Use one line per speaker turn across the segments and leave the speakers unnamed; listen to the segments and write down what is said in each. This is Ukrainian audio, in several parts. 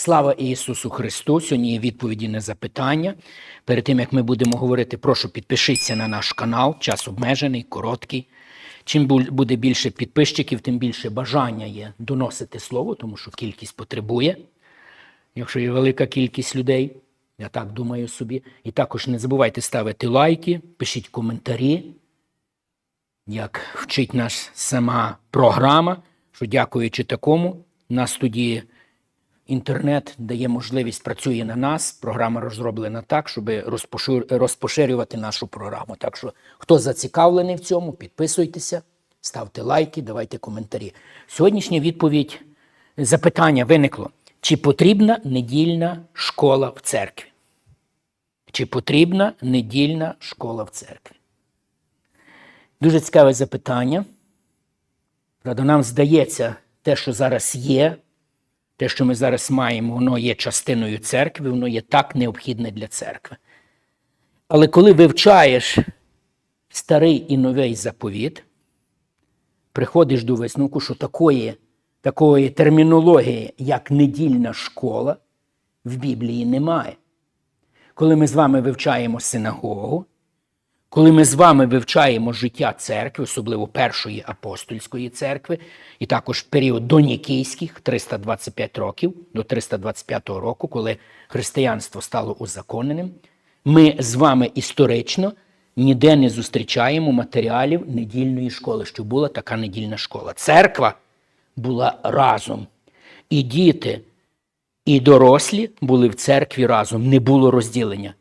Слава Ісусу Христу! Сьогодні є відповіді на запитання. Перед тим як ми будемо говорити, прошу підпишіться на наш канал. Час обмежений, короткий. Чим буде більше підписчиків, тим більше бажання є доносити слово, тому що кількість потребує. Якщо є велика кількість людей, я так думаю собі. І також не забувайте ставити лайки, пишіть коментарі, як вчить нас сама програма, що дякуючи такому, нас тоді інтернет дає можливість, працює на нас. Програма розроблена так, щоб розпоширювати нашу програму. Так що, хто зацікавлений в цьому, підписуйтеся, ставте лайки, давайте коментарі. Сьогоднішня відповідь, запитання виникло: чи потрібна недільна школа в церкві? Чи потрібна недільна школа в церкві? Дуже цікаве запитання. Правда, нам здається, те, що зараз є, те, що ми зараз маємо, воно є частиною церкви, воно є так необхідне для церкви. Але коли вивчаєш старий і новий заповіт, приходиш до висновку, що такої, такої термінології, як недільна школа, в Біблії немає. Коли ми з вами вивчаємо синагогу, коли ми з вами вивчаємо життя церкви, особливо першої апостольської церкви, і також період донікійських 325 років до 325 року, коли християнство стало узаконеним, ми з вами історично ніде не зустрічаємо матеріалів недільної школи, що була така недільна школа. Церква була разом. І діти, і дорослі були в церкві разом, не було розділення.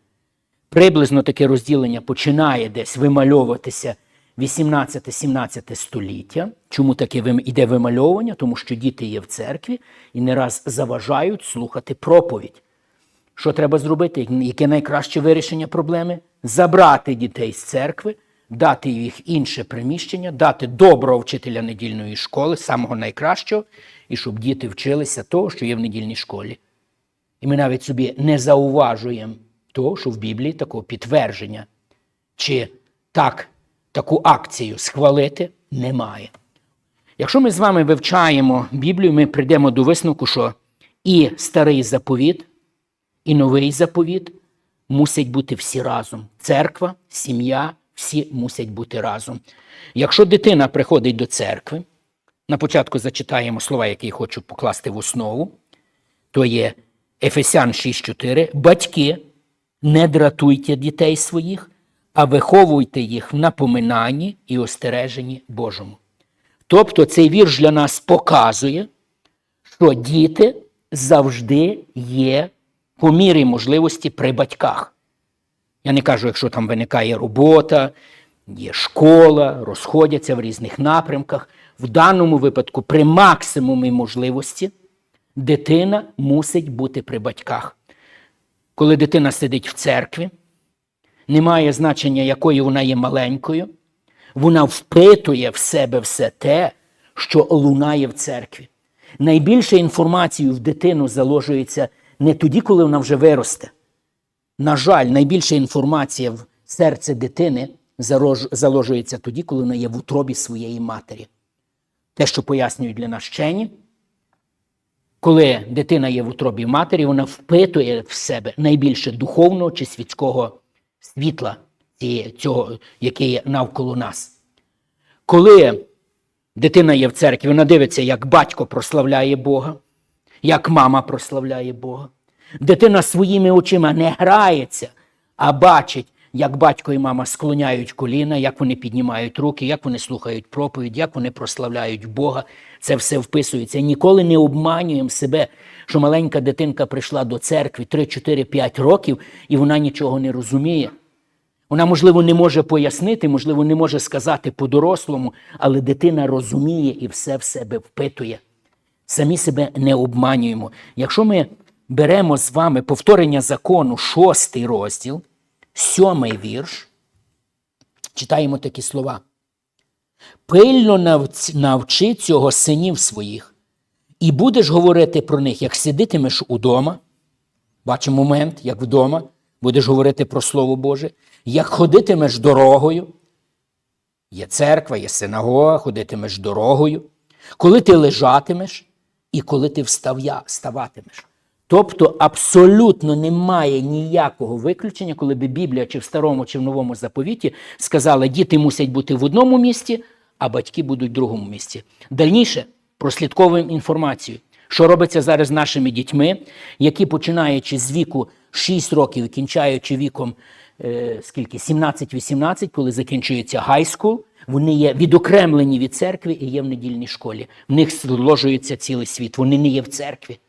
Приблизно таке розділення починає десь вимальовуватися 18-17 століття. Чому таке іде вимальовування? Тому що діти є в церкві і не раз заважають слухати проповідь. Що треба зробити? Яке найкраще вирішення проблеми? Забрати дітей з церкви, дати їх інше приміщення, дати доброго вчителя недільної школи, самого найкращого, і щоб діти вчилися того, що є в недільній школі. І ми навіть собі не зауважуємо того, що в Біблії такого підтвердження, чи так, таку акцію схвалити немає. Якщо ми з вами вивчаємо Біблію, ми прийдемо до висновку, що і старий заповіт, і новий заповіт мусять бути всі разом. Церква, сім'я, всі мусять бути разом. Якщо дитина приходить до церкви, на початку зачитаємо слова, які хочу покласти в основу, то є Ефесян 6.4. Батьки, не дратуйте дітей своїх, а виховуйте їх в напоминанні і остереженні Божому. Тобто цей вірш для нас показує, що діти завжди є по мірі можливості при батьках. Я не кажу, якщо там виникає робота, є школа, розходяться в різних напрямках. В даному випадку, при максимумі можливості, дитина мусить бути при батьках. Коли дитина сидить в церкві, немає значення, якою вона є маленькою, вона впитує в себе все те, що лунає в церкві. Найбільше інформації в дитину заложується не тоді, коли вона вже виросте. На жаль, найбільша інформація в серце дитини заложується тоді, коли вона є в утробі своєї матері. Те, що пояснюють для нас вчені, коли дитина є в утробі матері, вона впитує в себе найбільше духовного чи світського світла, цього, яке є навколо нас. Коли дитина є в церкві, вона дивиться, як батько прославляє Бога, як мама прославляє Бога. Дитина своїми очима не грається, а бачить, як батько і мама склоняють коліна, як вони піднімають руки, як вони слухають проповідь, як вони прославляють Бога. Це все вписується. Ніколи не обманюємо себе, що маленька дитинка прийшла до церкви 3, 4, 5 років і вона нічого не розуміє. Вона, можливо, не може пояснити, можливо, не може сказати по-дорослому, але дитина розуміє і все в себе впитує. Самі себе не обманюємо. Якщо ми беремо з вами повторення закону, шостий розділ, сьомий вірш, читаємо такі слова. Пильно навчи цього синів своїх, і будеш говорити про них, як сидитимеш удома. Бачимо момент, як вдома, будеш говорити про Слово Боже, як ходитимеш дорогою. Є церква, є синагога, ходитимеш дорогою, коли ти лежатимеш і коли ти встав'я, вставатимеш. Тобто абсолютно немає ніякого виключення, коли би Біблія чи в старому, чи в новому заповіті сказала, діти мусять бути в одному місці, а батьки будуть в другому місці. Дальніше прослідковуємо інформацію, що робиться зараз з нашими дітьми, які починаючи з віку 6 років і кінчаючи віком е, скільки 17-18, коли закінчується хайскул, вони є відокремлені від церкви і є в недільній школі. В них зложується цілий світ. Вони не є в церкві.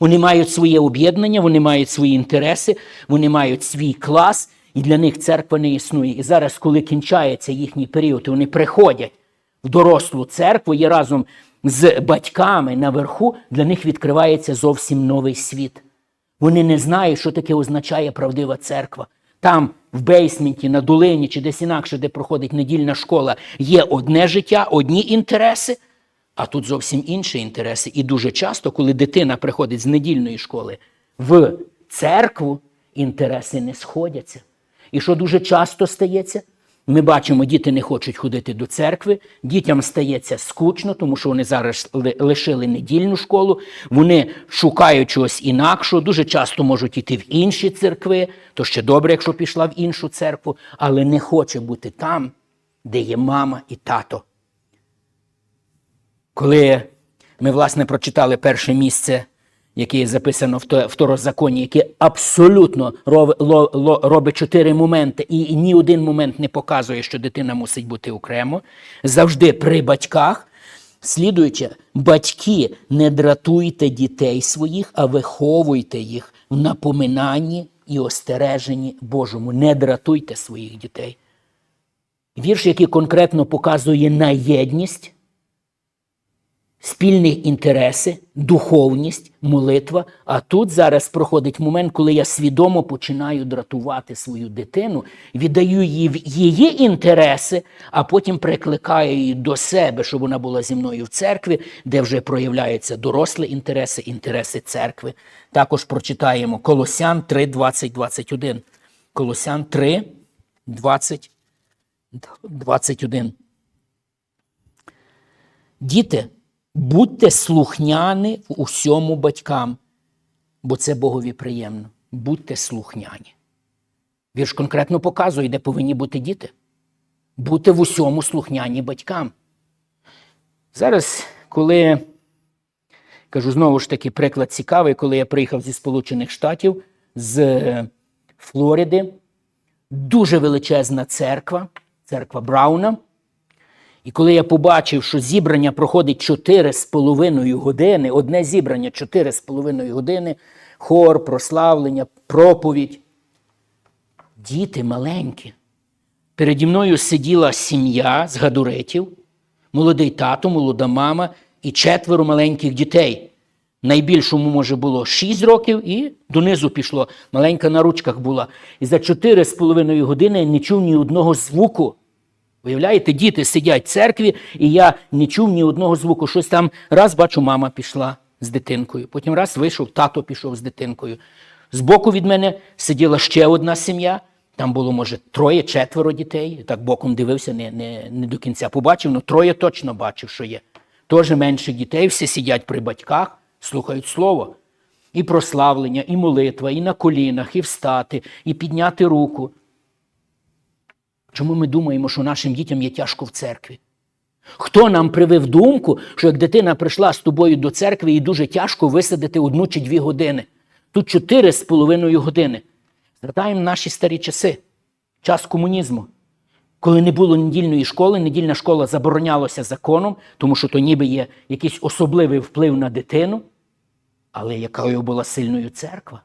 Вони мають своє об'єднання, вони мають свої інтереси, вони мають свій клас, і для них церква не існує. І зараз, коли кінчається їхній період, і вони приходять в дорослу церкву і разом з батьками наверху, для них відкривається зовсім новий світ. Вони не знають, що таке означає правдива церква. Там, в бейсменті, на долині чи десь інакше, де проходить недільна школа, є одне життя, одні інтереси, а тут зовсім інші інтереси. І дуже часто, коли дитина приходить з недільної школи в церкву, інтереси не сходяться. І що дуже часто стається? Ми бачимо, діти не хочуть ходити до церкви, дітям стається скучно, тому що вони зараз лишили недільну школу, вони шукають чогось інакшого, дуже часто можуть йти в інші церкви, то ще добре, якщо пішла в іншу церкву, але не хоче бути там, де є мама і тато. Коли ми, власне, прочитали перше місце, яке записано в то- второзаконні, яке абсолютно робить чотири моменти, і, ні один момент не показує, що дитина мусить бути окремо, завжди при батьках. Слідуючи, батьки, не дратуйте дітей своїх, а виховуйте їх в напоминанні і остереженні Божому. Не дратуйте своїх дітей. Вірш, який конкретно показує на єдність, спільні інтереси, духовність, молитва. А тут зараз проходить момент, коли я свідомо починаю дратувати свою дитину, віддаю їй в її інтереси, а потім прикликаю її до себе, щоб вона була зі мною в церкві, де вже проявляються дорослі інтереси, інтереси церкви. Також прочитаємо Колосян 3, 20, 21. Колосян 3, 20, 21. Діти, будьте слухняні в усьому батькам, бо це Богові приємно. Будьте слухняні. Вірш конкретно показує, де повинні бути діти. Бути в усьому слухняні батькам. Зараз, коли кажу знову ж таки, приклад цікавий, коли я приїхав зі Сполучених Штатів, з е, Флориди, дуже величезна церква, церква Брауна. І коли я побачив, що зібрання проходить 4,5 години, одне зібрання 4,5 години, хор, прославлення, проповідь. Діти маленькі. Переді мною сиділа сім'я з гадуретів, молодий тато, молода мама і четверо маленьких дітей. Найбільшому, може, було 6 років, і донизу пішло. Маленька на ручках була. І за 4,5 години я не чув ні одного звуку. Виявляєте, діти сидять в церкві, і я не чув ні одного звуку. Щось там раз бачу, мама пішла з дитинкою. Потім раз вийшов, тато пішов з дитинкою. Збоку від мене сиділа ще одна сім'я. Там було, може, троє, четверо дітей. Так боком дивився, не, не, не до кінця побачив, але троє точно бачив, що є. Теж менше дітей, всі сидять при батьках, слухають слово. І прославлення, і молитва, і на колінах, і встати, і підняти руку. Чому ми думаємо, що нашим дітям є тяжко в церкві? Хто нам привив думку, що як дитина прийшла з тобою до церкви, їй дуже тяжко висадити одну чи дві години? Тут чотири з половиною години. Згадаємо наші старі часи, час комунізму. Коли не було недільної школи, недільна школа заборонялася законом, тому що то ніби є якийсь особливий вплив на дитину. Але якою була сильною церква?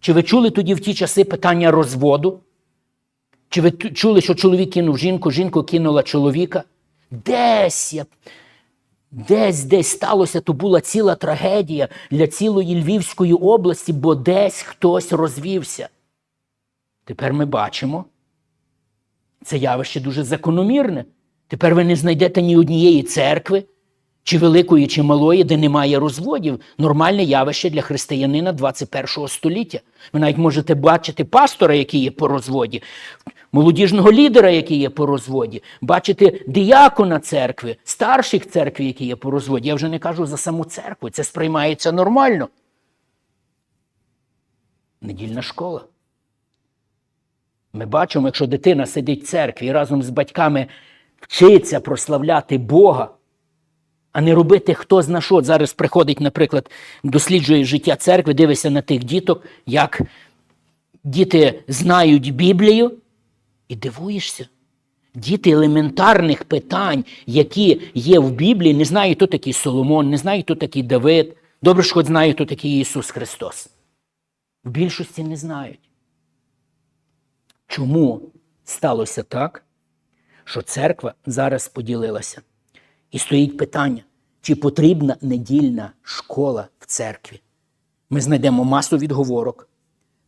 Чи ви чули тоді в ті часи питання розводу? Чи ви чули, що чоловік кинув жінку, жінка кинула чоловіка? Десь я. Десь десь сталося, то була ціла трагедія для цілої Львівської області, бо десь хтось розвівся. Тепер ми бачимо, це явище дуже закономірне. Тепер ви не знайдете ні однієї церкви, чи великої, чи малої, де немає розводів. Нормальне явище для християнина 21 століття. Ви навіть можете бачити пастора, який є по розводі, молодіжного лідера, який є по розводі, бачити діякона церкви, старших церкви, які є по розводі. Я вже не кажу за саму церкву. Це сприймається нормально. Недільна школа. Ми бачимо, якщо дитина сидить в церкві і разом з батьками вчиться прославляти Бога, а не робити хто зна що. Зараз приходить, наприклад, досліджує життя церкви, дивишся на тих діток, як діти знають Біблію, і дивуєшся. Діти елементарних питань, які є в Біблії, не знають, хто такий Соломон, не знають, хто такий Давид. Добре, що хоч знають, хто такий Ісус Христос. В більшості не знають. Чому сталося так, що церква зараз поділилася? І стоїть питання, чи потрібна недільна школа в церкві? Ми знайдемо масу відговорок,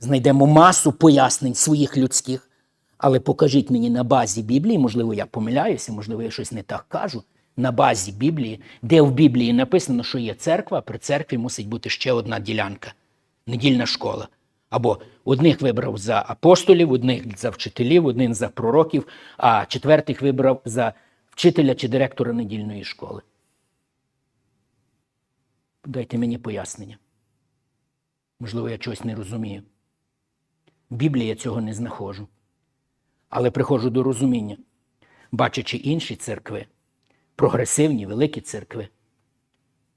знайдемо масу пояснень своїх людських, але покажіть мені на базі Біблії, можливо, я помиляюся, можливо, я щось не так кажу. На базі Біблії, де в Біблії написано, що є церква, при церкві мусить бути ще одна ділянка недільна школа. Або одних вибрав за апостолів, одних за вчителів, одних за пророків, а четвертих вибрав за вчителя чи директора недільної школи. Дайте мені пояснення. Можливо, я чогось не розумію. В Біблії я цього не знаходжу. Але приходжу до розуміння, бачачи інші церкви, прогресивні, великі церкви,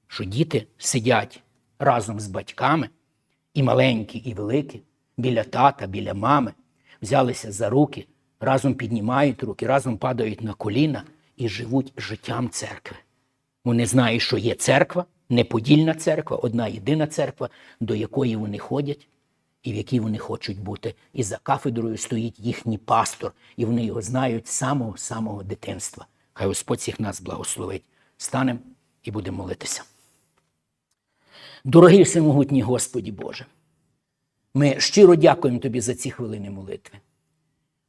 що діти сидять разом з батьками, і маленькі, і великі, біля тата, біля мами, взялися за руки, разом піднімають руки, разом падають на коліна і живуть життям церкви. Вони знають, що є церква, неподільна церква, одна єдина церква, до якої вони ходять і в якій вони хочуть бути. І за кафедрою стоїть їхній пастор, і вони його знають з самого-самого дитинства. Хай Господь всіх нас благословить. Станемо і будемо молитися. Дорогий всемогутній Господі Боже, ми щиро дякуємо Тобі за ці хвилини молитви.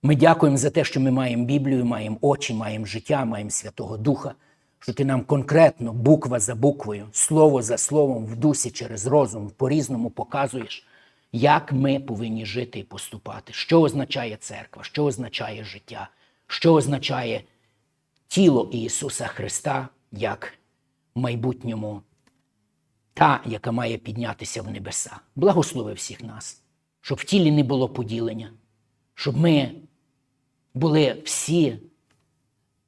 Ми дякуємо за те, що ми маємо Біблію, маємо очі, маємо життя, маємо Святого Духа, що ти нам конкретно, буква за буквою, слово за словом, в дусі через розум, по-різному показуєш, як ми повинні жити і поступати, що означає церква, що означає життя, що означає тіло Ісуса Христа як майбутньому та, яка має піднятися в небеса. Благослови всіх нас, щоб в тілі не було поділення, щоб ми були всі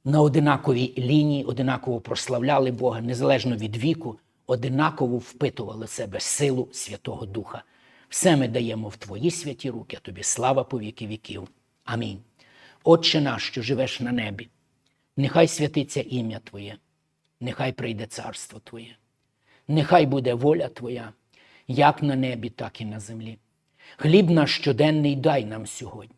на одинаковій лінії, одинаково прославляли Бога, незалежно від віку, одинаково впитували в себе силу Святого Духа. Все ми даємо в Твої святі руки, а тобі слава по віки віків. Амінь. Отче наш, що живеш на небі, нехай святиться ім'я Твоє, нехай прийде царство Твоє. Нехай буде воля Твоя, як на небі, так і на землі. Хліб наш щоденний дай нам сьогодні.